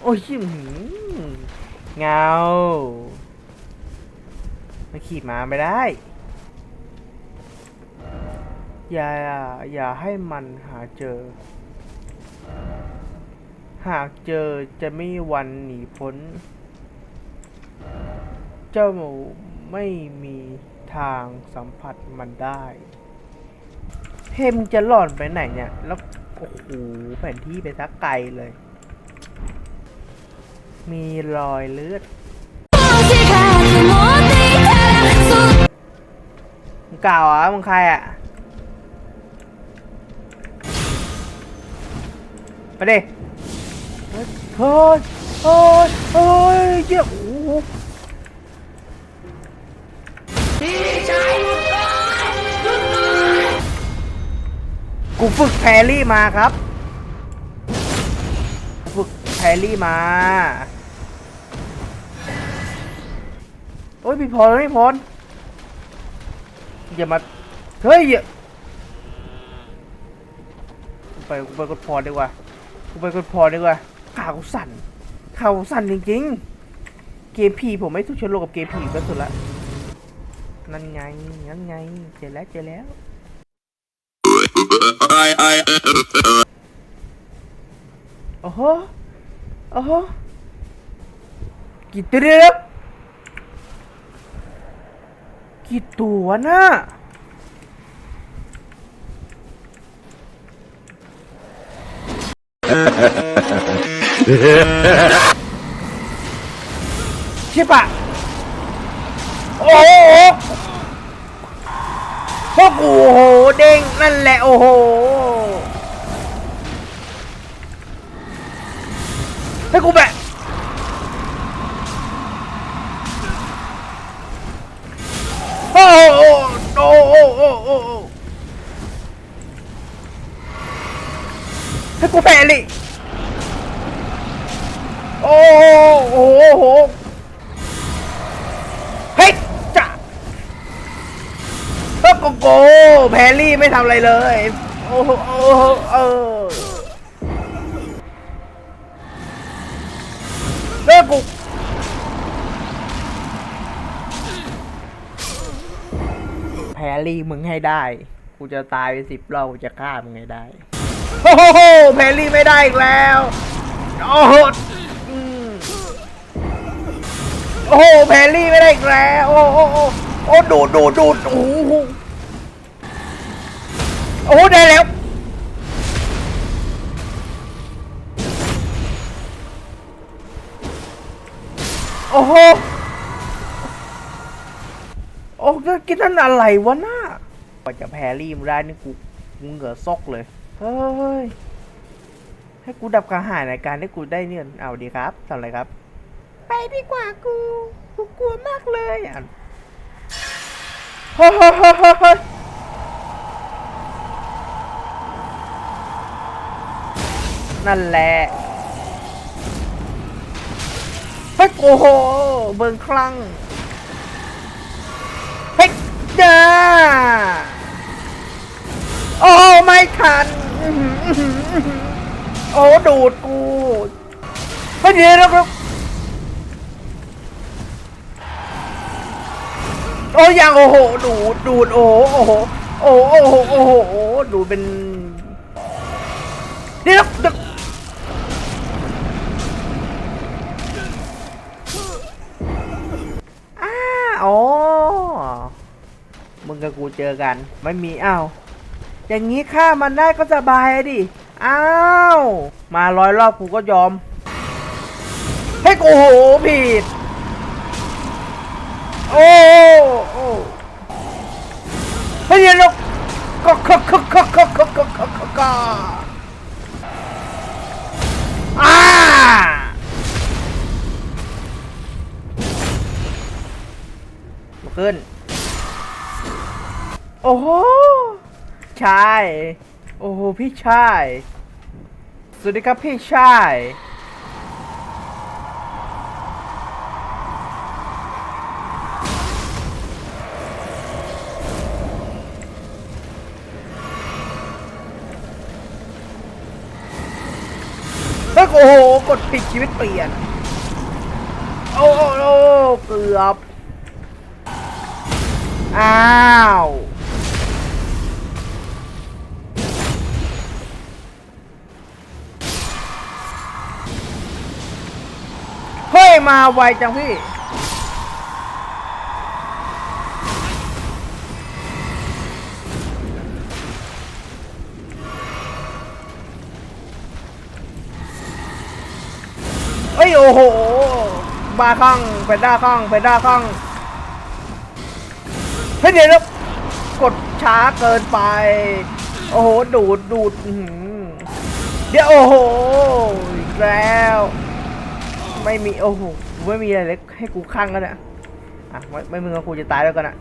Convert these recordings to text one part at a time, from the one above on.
โอ้ยหือเงาไมันขี่ม้าไม่ได้ อย่า อย่าให้มันหาเจอ หากเจอจะไม่วันหนีพ้น เจ้ามูไม่มีทางสัมผัสมันได้เฮมจะหล่อนไปไหนเนี่ย แล้ว โอ้โห แผนที่ไปสักไกลเลย มีรอยเลือดมึงกล่าวอะมึงใครอะไปดิเฮ้ยเฮ้ยเฮ้ยเฮ้ยเจ้าโอ้โหกูฝึกแพรี่มาครับ ฝึกแพรรี่มา โอ้ยพี่พรพี่พรอย่ามา เฮ้ยอย่าไปกูไปกดพอดีกว่ากูไปกดพอดีกว่าขากูสั่นขากูสั่นจริงๆ เกมพีผมไม่ทุกชนโลกกับเกมพีก็สุดละ นั่นไง นั่นไง เจอแล้วเจอแล้วโอ้โหโอ้โหกี่ตัวเดียว กี่ตัวน่ะช่ปะโอ้โหพวกกูโอ้โหเด้งนั่นแหละโอ้โหให้กูแบบ ให้กูแพ้ลิโอ้โหโอ้โหเฮ้ยจ้ะโอ้โกโก้แพรรี่ไม่ทำอะไรเลย โอ้โหโอ้โหเออเลิกกูแพรรี่มึงให้ได้ กูจะตายไปสิบรอบกูจะฆ่ามึงให้ได้ โอ้โหแพรรี่ไม่ได้อีกแล้ว โอ้โหโอ้โหแพรรี่ไม่ได้อีกแล้ว โอ้โหโอ้โหดูดดูดดูดโอ้โหโอ้โหได้แล้วโอ้โห โอ้ก็กินนั่นอะไรวะน่ากว่าจะแพรรี่มได้นี่กูกูเหงื่อซกเลย ฮ้ย ให้กูดับกระหายในการให้กูได้เงินเอาดีครับทำอะไรครับ ไปดีกว่ากู กูกลัวมากเลยอะเฮ้ยเฮ้ยเฮ้ยเฮ้ยเฮ้ยนั่นแหละเฮ้ยโอ้โห เบิงคลั่งเฮ้ยจ้าโอ้ไม่ทัน โอ้ดูดกูเฮ้ยเดี๋ยวนะครับโอ้ยังโอ้โหดูดดูดโอ้โหโอ้โหโอ้โหโอ้โหโอ้โหดูเป็นเดี๋ยวนะดี๋ยวอ้าอ๋อมึงกับกูเจอกัน ไม่มีอ้าว อย่างนี้ฆ่ามันได้ก็สบายดิ อ้าว มาร้อยรอบกูก็ยอม เฮ้ยโอ้โหผิด โอ้โอ้เฮ้ยเดี๋ยวก็ก็ก็ก็ก็ก็ก็ก็ก็ก็อ่าลุกขึ้น โอ้โห ชาย โอ้โห พี่ชาย สวัสดีครับพี่ชาย โอ้โห กดผิดชีวิตเปลี่ยน โอ้โอ้โอ้เกือบ อ้าว มาไวจังพี่ เอ้ย โอ้โห บาข้างเป็นด้าข้างเป็นด้าข้างเฮ้ยเดี๋ยวนะกดช้าเกินไป โอ้โห ดูดดูดเดี๋ยวโอ้โหอีกแล้ว ไม่มีโอ้โหไม่มีอะไรเลยให้กูข้างกันอะอะไม่ไม่มึงกับกูจะตายแล้วกันอะ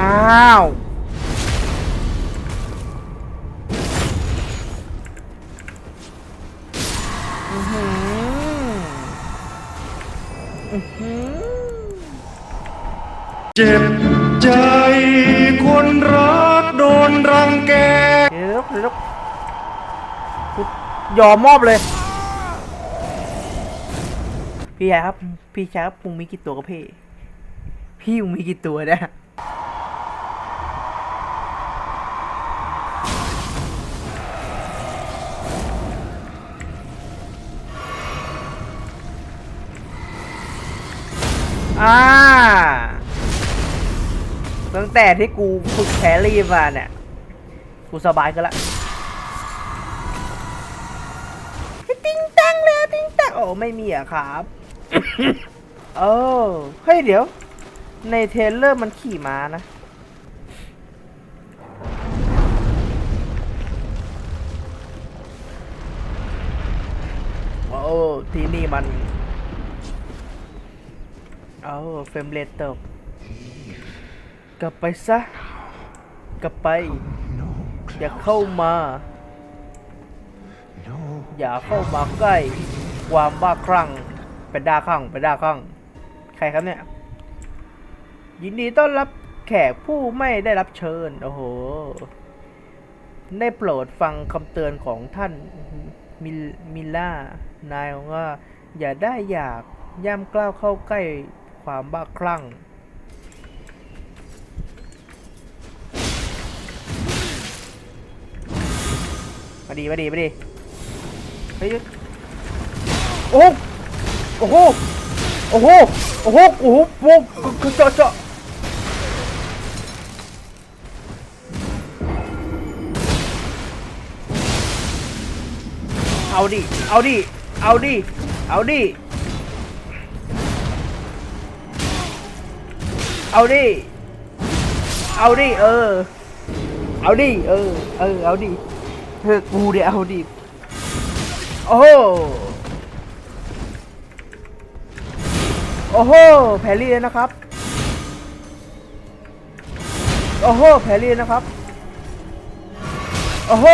อ้าวอื้อหืออื้อหือ เจ็บใจคนรักโดนรังแก เดี๋ยวเดี๋ยวกู ยอมมอบเลย พี่ชายครับ พี่ชายครับพุงมีกี่ตัวกับพี่ พี่ยุงมีกี่ตัวเนี่ยอ่าตั้งแต่ที่กูฝึกแครี่มาเนี่ย กูสบายกันละ ไม่มีอะครับเออเฮ้ยเดี๋ยว ในเทเลอร์มันขี่ม้านะ โอ้ที่นี่มันเออเฟมเรทตกกลับไปซะ กลับไป อย่าเข้ามา อย่าเข้ามาใกล้ ความบ้าคลั่งเป็นด้าคลั่งเป็นด้าคลั่งใครครับเนี่ย ยินดีต้อนรับแขกผู้ไม่ได้รับเชิญ โอ้โห ได้โปรดฟังคำเตือนของท่านมิลมิล่านายว่า อย่าได้อยากย่ำกล้าวเข้าใกล้ความบ้าคลั่งมาดีมาดีมาดีเฮ้ย อ้โหโอ้โหโอ้โหโอ้โหโอ้โหโอ้โหเจาะเจาะเอาดิ เอาดิ เอาดิ เอาดิ เอาดิ เอาดิ เออ เอาดิ เออ เออ เอาดิเธอกูเดี๋ยวเอาดิ โอ้ โอ้โหแพรรี่เลยนะครับ โอ้โหแพรรี่นะครับ โอ้โห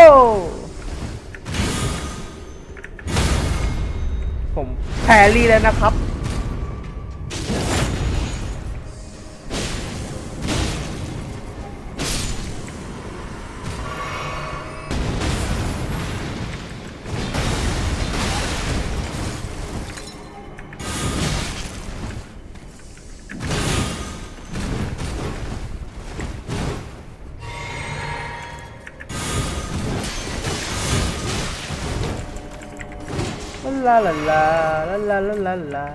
ผมแพรรี่เลยนะครับ ลาลาลาลาลาลาลา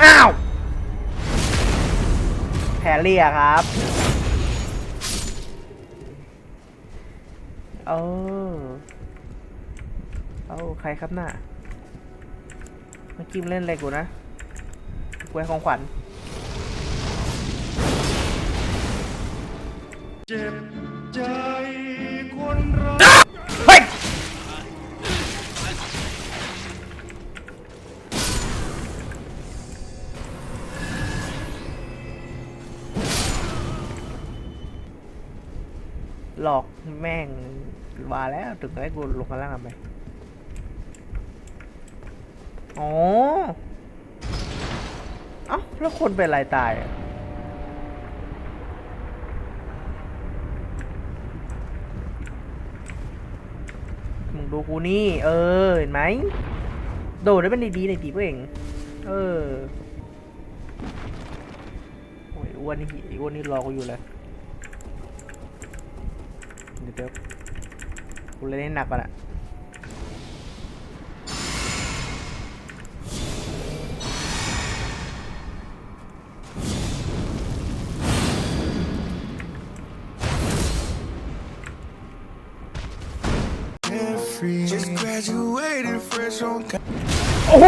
อ้าวแพรเรียครับเออเอาใครครับน่ะมาจิ้มเล่นอะไรกูนะกูให้ของขวัญ เจ็บใจคนรักเฮ้ยหลอกแม่งมาแล้วถึงให้กูลงข้าล่างทำไมอ๋อแล้วคนเป็นอะไรตายอะ ดูกูนี่ เออ เห็นไหม โดดได้เป็นดีๆในตีเองเออ โอ้ยอ้วนนี่อ้วนนี่รอกูอยู่เลย เดี๋ยวเดี๋ยวกูเล่นให้หนักก่อนอะ graduated fresh on โอ้โห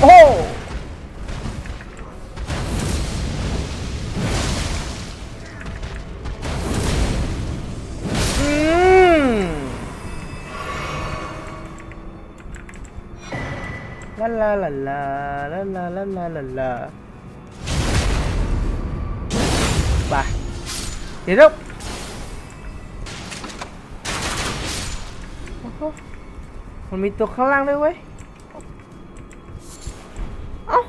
โอ้โหอืมลาลาลาลาลาลาลาลาลาลาไปเดี๋ยวเดี๋ยว โอ้โห มันมีตัวข้างล่างด้วยเว้ย เอ้า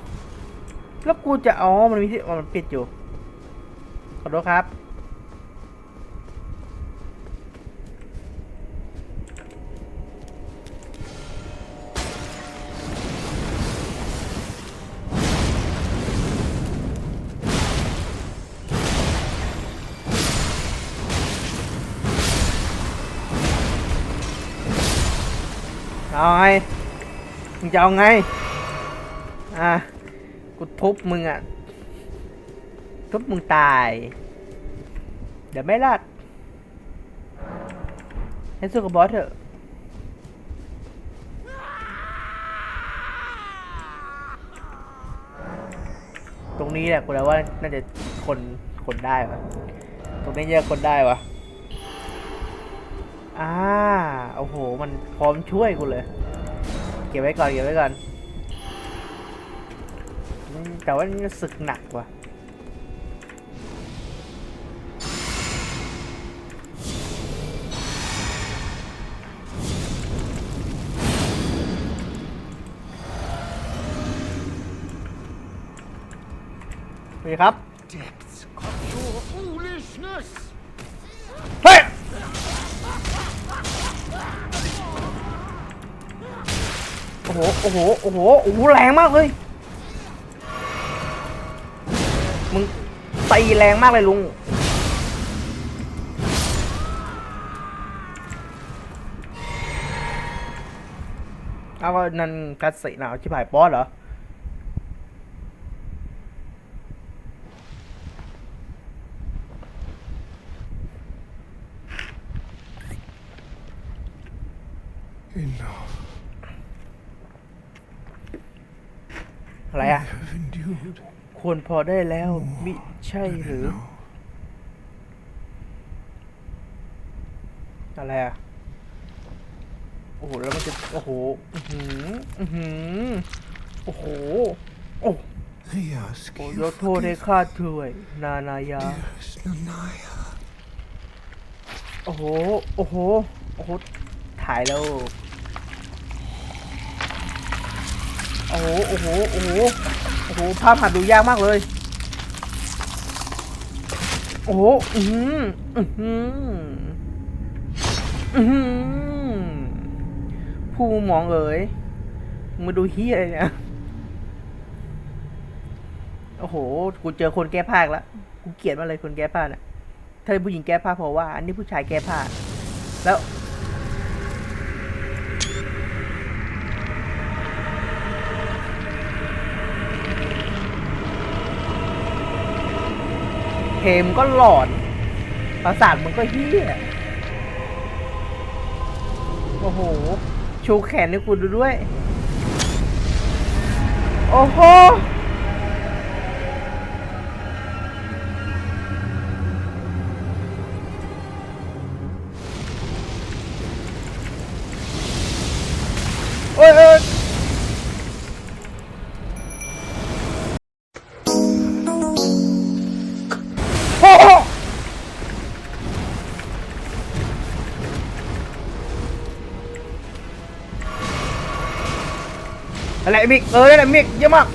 แล้วกูจะอ๋อมันมีที่อ๋อมันปิดอยู่ ขอโทษครับ มึงจะเอาไง อะ กูทุบมึงอะ ทุบมึงตาย เดี๋ยวไม่รอดให้สู้กับบอสเถอะตรงนี้แหละกูแล้วว่าน่าจะคนคนได้วะตรงนี้เยอะคนได้วะอ่าโอ้โห มันพร้อมช่วยกูเลย ก็บไว้ก่อนเก็บไว้ก่อนอืมแต่ว่านี่ศึกหนักว่ะสวัสดีครับ depths of your foolishness. เฮ้ย โอ้โห โอ้โห โอ้โห โอ้โห แรงมากเลย มึงตีแรงมากเลยลุง เอาว่านั่นกัสสิหนาวชิบหายบอสเหรอ Enough. อะไรอะ Have endured ควรพอได้แล้วมิใช่หรือ now. อะไรอะ โอ้โห แล้วมันจะ โอ้โห อือหือ อือหือ โอ้โห โอ้ I ask โอ้ you, ยกโทษให้ข้าด้วยนานายา dearest Nanaya, โอ้โห โอ้โห โอ้โห ถ่ายแล้ว โอ้โห โอ้โห โอ้โห โอ้โหภาพหัดดูยากมากเลย โอ้โหอือหืออือหืออือหือผู้มองเอ๋ยมาดูเฮียอะไรเนี่ย โอ้โห กูเจอคนแก้ผ้าแล้ว กูเกลียดมากเลยคนแก้ผ้าเนี่ยถ้าเป็นผู้หญิงแก้ผ้าเพราะว่า อันนี้ผู้ชายแก้ผ้า แล้ว เทมก็หลอนประสาทมันก็เฮี้ย โอ้โห ชูแขนให้กูดูด้วย โอ้โห อะไรมิกเออนั่นแหละมิกเยอะมาก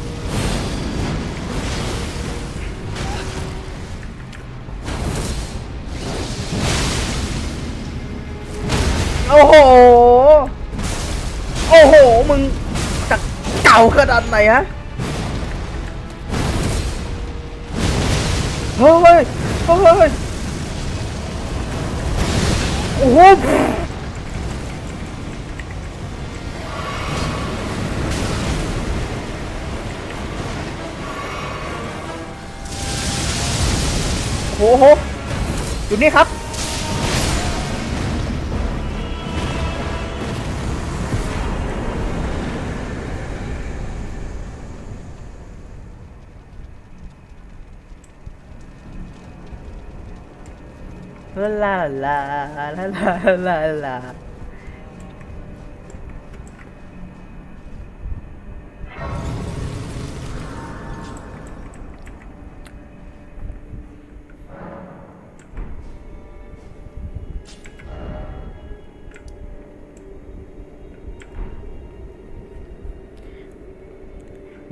โอ้โห โอ้โห มึงจะเก่าขนาดไหนฮะ เฮ้ย เฮ้ยเฮ้ยโอ้โห โอ้โหอยู่นี่ครับ ลาลาลาลาลาลา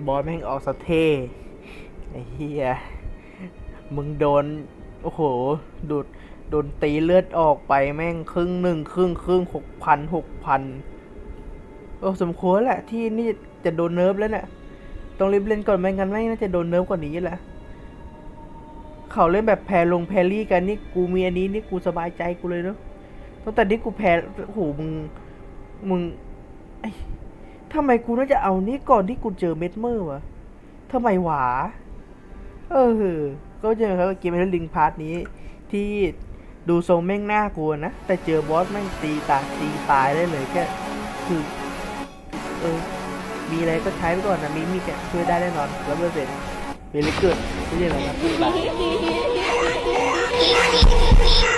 บอลแม่งออกสะเทไอ้เฮียมึงโดน โอ้โห ดูดโดนตีเลือดออกไปแม่งครึ่งหนึ่งครึ่งครึ่งหกพันหกพันโอ้สมควรแหละที่นี่จะโดนเนิร์ฟแล้วเนี่ยต้องรีบเล่นก่อนไม่งั้นไม่งน่าจะโดนเนิร์ฟกว่านี้แหละเขาเล่นแบบแพรลงแพรรี่กันนี่กูมีอันนี้นี่กูสบายใจกูเลยเนาะตั้งแต่นี้กูแพ้โอ้โหมึงมึงไทำไมกูน่าจะเอานี่ก่อนที่กูเจอเม็ดเมอร์วะทำไมหวา เออ ก็เจอครับเกมเฮลิงพาร์ทนี้ ที่ดูทรงแม่งน่ากลัวนะ แต่เจอบอสแม่งตีตายตีตายได้เลยแค่คือเออมีอะไรก็ใช้ไปก่อนนะมีมีแกช่วยได้แน่นอนร้อยเปอร์เซ็นเบลิเกิดไม่ใช่หรอครับ